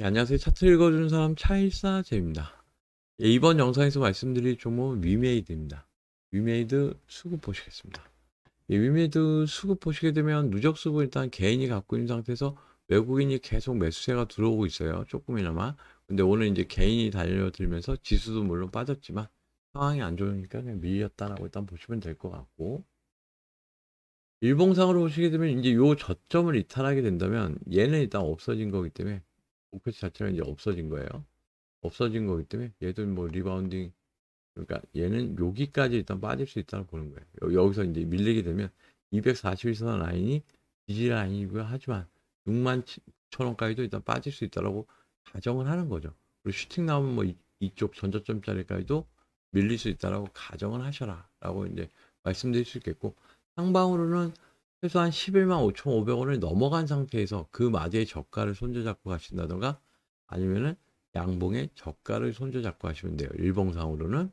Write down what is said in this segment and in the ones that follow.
예, 안녕하세요. 차트 읽어주는 사람 차일사제입니다. 예, 이번 영상에서 말씀드릴 종목은 위메이드입니다. 위메이드 수급 보시겠습니다. 예, 위메이드 수급 보시게 되면 누적 수급 일단 개인이 갖고 있는 상태에서 외국인이 계속 매수세가 들어오고 있어요. 조금이나마. 근데 오늘 이제 개인이 달려들면서 지수도 물론 빠졌지만 상황이 안 좋으니까 그냥 밀렸다라고 일단 보시면 될 것 같고 일봉상으로 보시게 되면 이제 요 저점을 이탈하게 된다면 얘는 일단 없어진 거기 때문에 목표치 자체가 이제 없어진 거예요. 없어진 거기 때문에 얘도 뭐 리바운딩 그러니까 얘는 여기까지 일단 빠질 수 있다고 보는 거예요. 여- 여기서 이제 밀리게 되면 241선 라인이 지지 라인이고요. 하지만 6만 9천 원까지도 일단 빠질 수 있다라고 가정을 하는 거죠. 그리고 슈팅 나오면 뭐 이- 이쪽 전저점짜리까지도 밀릴 수 있다라고 가정을 하셔라라고 이제 말씀드릴 수 있겠고 상방으로는 최소한 11만 5,500원을 넘어간 상태에서 그 마디의 저가를 손져잡고 가신다던가 아니면은 양봉의 저가를 손져잡고 하시면 돼요. 일봉상으로는.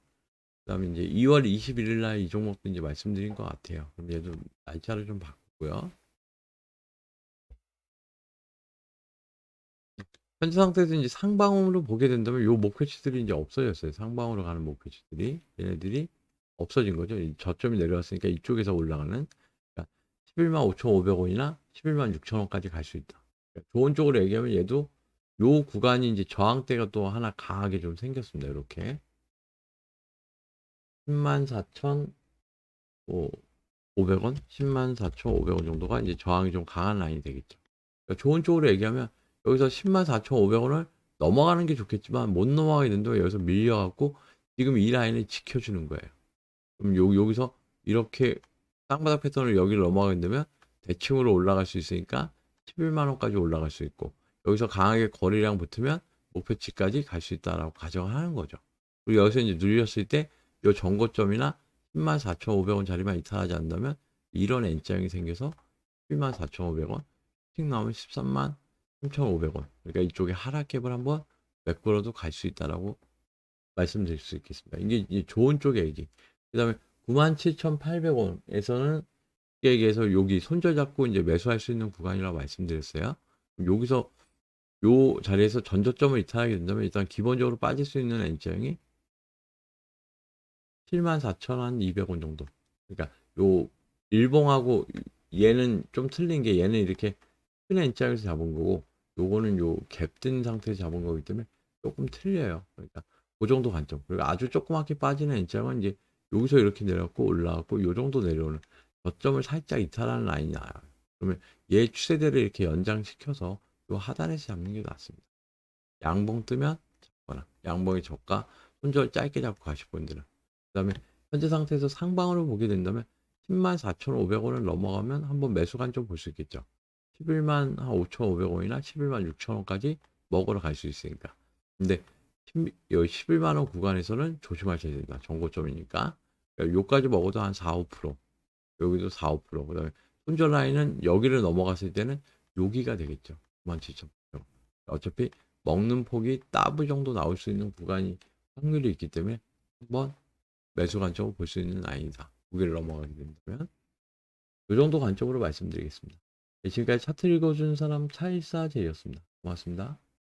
그 다음에 이제 2월 21일 날 이 종목도 이제 말씀드린 것 같아요. 그럼 얘도 날짜를 좀 바꾸고요. 현재 상태에서 이제 상방으로 보게 된다면 요 목표치들이 이제 없어졌어요. 상방으로 가는 목표치들이 얘네들이 없어진 거죠. 이 저점이 내려왔으니까 이쪽에서 올라가는 11만 5,500원이나 11만 6천원까지 갈 수 있다. 좋은 쪽으로 얘기하면 얘도 요 구간이 이제 저항대가 또 하나 강하게 좀 생겼습니다. 이렇게 10만 4천 500원, 10만 4,500원 정도가 이제 저항이 좀 강한 라인이 되겠죠. 그러니까 좋은 쪽으로 얘기하면 여기서 10만 4,500원을 넘어가는 게 좋겠지만 못 넘어가게 된다면 여기서 밀려갖고 지금 이 라인을 지켜주는 거예요. 그럼 요, 여기서 이렇게 땅바닥 패턴을 여기를 넘어가게 되면 대칭으로 올라갈 수 있으니까 11만 원까지 올라갈 수 있고 여기서 강하게 거래량 붙으면 목표치까지 갈 수 있다라고 가정을 하는 거죠. 그리고 여기서 이제 눌렸을 때 이 전고점이나 10만 4,500원 자리만 이탈하지 않는다면 이런 N장이 생겨서 11만 4,500원, 틱 나오면 13만 3,500원. 그러니까 이쪽에 하락갭을 한번 메꾸러도 갈 수 있다라고 말씀드릴 수 있겠습니다. 이게 좋은 쪽의 얘기. 그 다음에 97,800원에서는 쉽게 얘기해서 여기 손절 잡고 이제 매수할 수 있는 구간이라고 말씀드렸어요. 여기서 요 자리에서 전저점을 이탈하게 된다면 일단 기본적으로 빠질 수 있는 N자형이 74,200원 정도. 그러니까 요 일봉하고 얘는 좀 틀린 게 얘는 이렇게 큰 N자에서 잡은 거고 요거는 요 갭든 상태에서 잡은 거기 때문에 조금 틀려요. 그러니까 그 정도 관점. 그리고 아주 조그맣게 빠지는 N자형은 이제 여기서 이렇게 내려갔고 올라갔고 요 정도 내려오는 저점을 살짝 이탈하는 라인이 나와요. 그러면 얘 추세대를 이렇게 연장시켜서 요 하단에서 잡는 게 낫습니다. 양봉 뜨면 잡거나 양봉의 저가 손절 짧게 잡고 가실 분들은 그 다음에 현재 상태에서 상방으로 보게 된다면 10만 4,500원을 넘어가면 한번 매수 관점 볼수 있겠죠. 11만 한 5,500원이나 11만 6천원까지 먹으러 갈 수 있으니까. 근데 10, 여기 11만 원 구간에서는 조심하셔야 됩니다. 정고점이니까. 그러니까 요까지 먹어도 한 4, 5%. 여기도 4, 5%. 그다음에 손절 라인은 여기를 넘어갔을 때는 여기가 되겠죠. 97,000. 어차피 먹는 폭이 더블 정도 나올 수 있는 구간이 확률이 있기 때문에 한번 매수 관점을 볼수 있는 라인이다. 무게를 넘어가게 된다면 이 정도 관점으로 말씀드리겠습니다. 네, 지금까지 차트 읽어준 사람 차일사제였습니다. 고맙습니다.